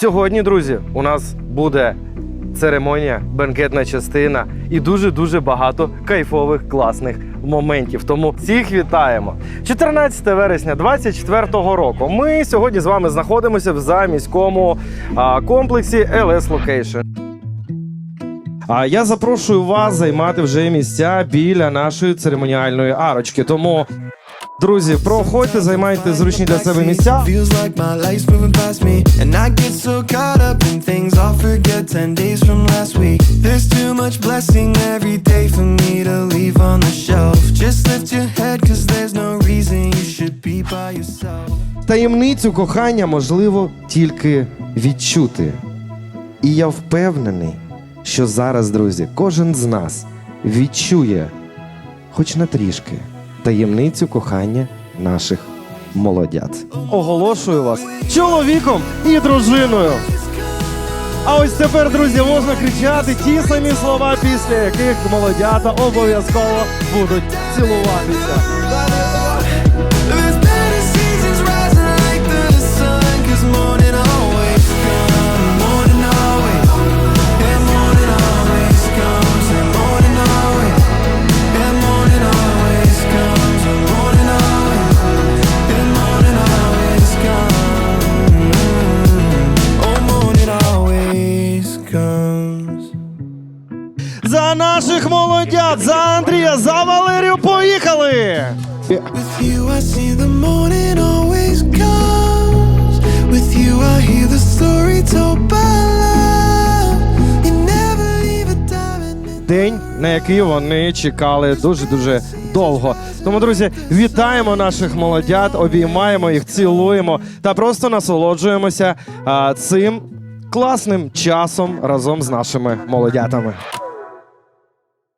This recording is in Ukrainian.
Сьогодні, друзі, у нас буде церемонія, бенкетна частина і дуже дуже багато кайфових класних моментів. Тому всіх вітаємо. 14 вересня 2024 року. Ми сьогодні з вами знаходимося в заміському комплексі LS Location. А я запрошую вас займати вже місця біля нашої церемоніальної арочки. Тому, друзі, проходьте, займайте зручні для себе місця. Feels like my life's moving past me, and I get so caught up in things I'll forget 10 days from last week. There's too much blessing every day for me to leave on the shelf. Just lift your head, cause there's no reason you should be by yourself. Таємницю кохання можливо тільки відчути. І я впевнений, що зараз, друзі, кожен з нас відчує, хоч на трішки, таємницю кохання наших молодят. Оголошую вас чоловіком і дружиною. А ось тепер, друзі, можна кричати ті самі слова, після яких молодята обов'язково будуть цілуватися. За наших молодят, за Андрія, за Валерію, поїхали! День, на який вони чекали дуже дуже довго. Тому, друзі, вітаємо наших молодят, обіймаємо їх, цілуємо та просто насолоджуємося а, цим класним часом разом з нашими молодятами.